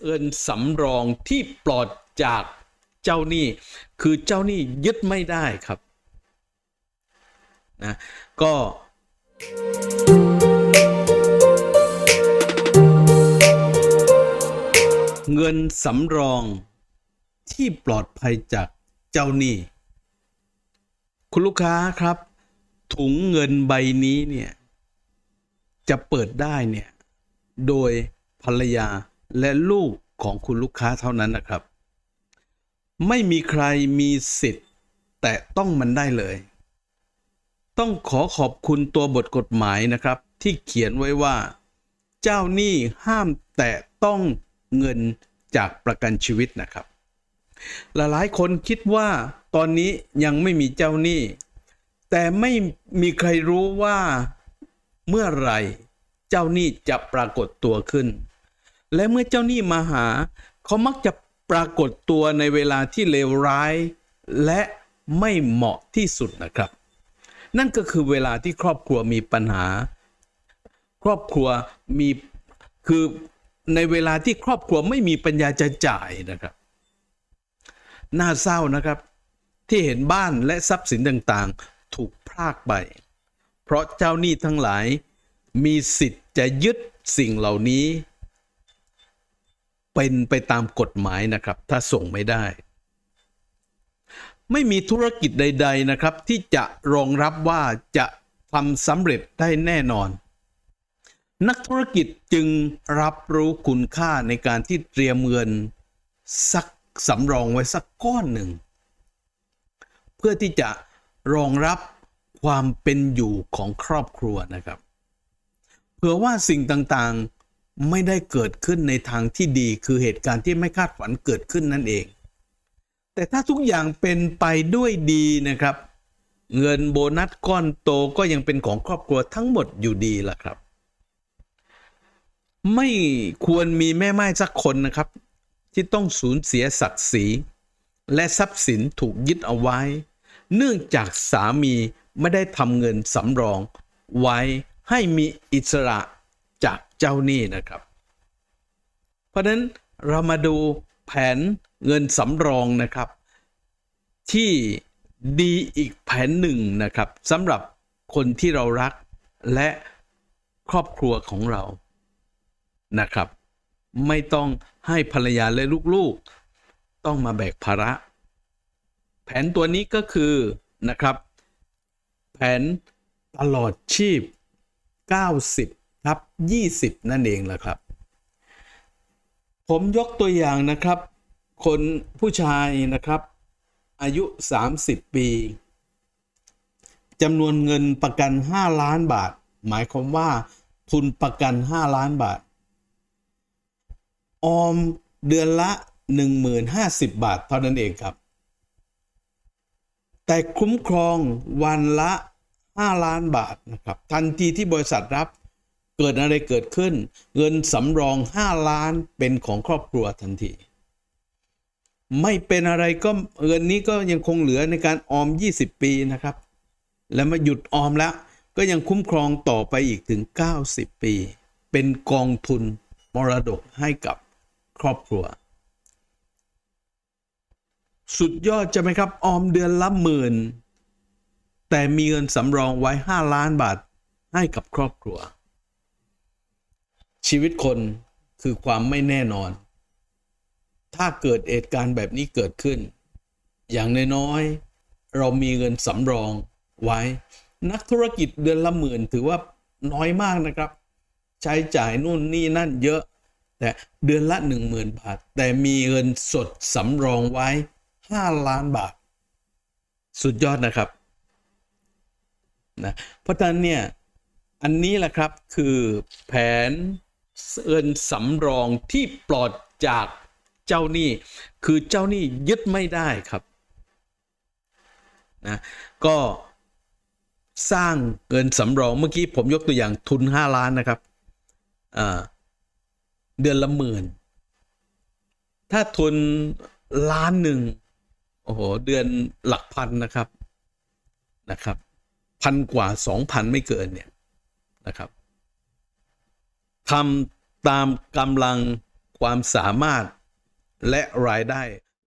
เอินสำรองที่ปลอดจากเจ้าหนี้ คือเจ้าหนี้ยึดไม่ได้ครับนะก็เงินสำรองที่ปลอดภัยจากเจ้าหนี้ คุณลูกค้าครับ ถุงเงินใบนี้เนี่ย จะเปิดได้เนี่ย โดยภรรยา และลูกของคุณลูกค้าเท่านั้นนะครับ ไม่มีใครมีสิทธิ์ แต่ต้องมันได้เลย ต้องขอขอบคุณตัวบทกฎหมายนะครับ ที่เขียนไว้ว่า เจ้าหนี้ห้ามแตะต้องเงินจากประกันชีวิตนะครับ หลายๆคนคิดว่าตอนนี้ยังไม่มีเจ้าหนี้ แต่ไม่มีใครรู้ว่าเมื่อไหร่ เจ้าหนี้จะปรากฏตัวขึ้น และเมื่อเจ้าหนี้มาหา เขามักจะปรากฏตัวในเวลาที่เลวร้าย และไม่เหมาะที่สุดนะครับ นั่นก็คือเวลาที่ครอบครัวมีปัญหา ครอบครัวมีคือในเวลาที่ครอบครัวไม่มีปัญญาจะจ่ายนะครับ น่าเศร้านะครับ ที่เห็นบ้านและทรัพย์สินต่างๆ ถูกพรากไป เพราะเจ้าหนี้ทั้งหลายมีสิทธิ์จะยึดสิ่งเหล่านี้ เป็นไปตามกฎหมายนะครับ ถ้าส่งไม่ได้ ไม่มีธุรกิจใด ๆนะครับ ที่จะรองรับว่าจะทำสำเร็จได้แน่นอน นักธุรกิจจึงรับรู้คุณค่าในการที่เตรียมเงินสักสำรองไว้สักก้อนหนึ่ง เพื่อที่จะรองรับความเป็นอยู่ของครอบครัวนะครับ เผื่อว่าสิ่งต่างๆ ไม่ได้เกิดขึ้นในทางที่ดี คือเหตุการณ์ที่ไม่คาดฝันเกิดขึ้นนั่นเอง แต่ถ้าทุกอย่างเป็นไปด้วยดีนะครับ เงินโบนัสก้อนโตก็ยังเป็นของครอบครัวทั้งหมดอยู่ดีล่ะครับ ไม่ควรมีแม่ไม้สักคนนะครับ ที่ต้องสูญเสียศักดิ์ศรีและทรัพย์สินถูกยึดเอาไว้ เนื่องจากสามีไม่ได้ทำเงินสำรอง ไว้ให้มีอิสระ จากเจ้าหนี้นะครับ เพราะนั้นเรามาดูแผนเงินสำรองนะครับ ที่ดีอีกแผนหนึ่งนะครับสำหรับคนที่เรารักและครอบครัวของเรานะครับ ไม่ต้องให้ภรรยาและลูกๆ ต้องมาแบกภาระ แผนตัวนี้ก็คือนะครับ แผนตลอดชีพ 90 ทับ 20 นั่นเองแหละครับ ผมยกตัวอย่างนะครับ คนผู้ชายนะครับ อายุ 30 ปีจำนวนเงินประกัน 5 ล้านบาท หมายความว่าทุนประกัน 5 ล้านบาท ออมเดือนละ1050 บาท เท่านั้นเองครับ แต่คุ้มครองวันละ 5 ล้านบาทนะครับ ทันทีที่บริษัทรับ เกิดอะไรเกิดขึ้น เงินสำรอง 5 ล้านเป็นของครอบครัวทันที ไม่เป็นอะไรก็เงินนี้ก็ยังคงเหลือในการออม 20 ปีนะครับ แล้วมาหยุดออมแล้วก็ยังคุ้มครองต่อไปอีกถึง 90 ปี เป็นกองทุนมรดกให้กับครอบครัว สุดยอดจะไหมครับออมเดือนละหมื่น แต่มีเงินสำรองไว้ 5 ล้านบาทให้กับครอบครัว ชีวิตคนคือความไม่แน่นอน ถ้าเกิดเหตุการณ์แบบนี้เกิดขึ้น อย่างน้อยๆเรามีเงินสำรองไว้ นักธุรกิจเดือนละหมื่นถือว่าน้อยมากนะครับ ใช้จ่ายนู่นนี่นั่นเยอะ แต่เดือนละหนึ่งหมื่นบาท แต่มีเงินสดสำรองไว้ห้าล้านบาท สุดยอดนะครับนะเพราะฉะนั้นเนี่ย อันนี้แหละครับคือแผน เงินสำรองที่ปลอดจากเจ้าหนี้ คือเจ้าหนี้ยึดไม่ได้ครับนะก็สร้างเงินสำรองเมื่อกี้ผมยกตัวอย่างทุน 5 ล้านนะครับเดือนละหมื่น ถ้าทุนล้านหนึ่งโอ้โหเดือนหลักพันนะครับนะครับ พันกว่าสองพันไม่เกินเนี่ยนะครับ ทำตามกำลังความสามารถและรายได้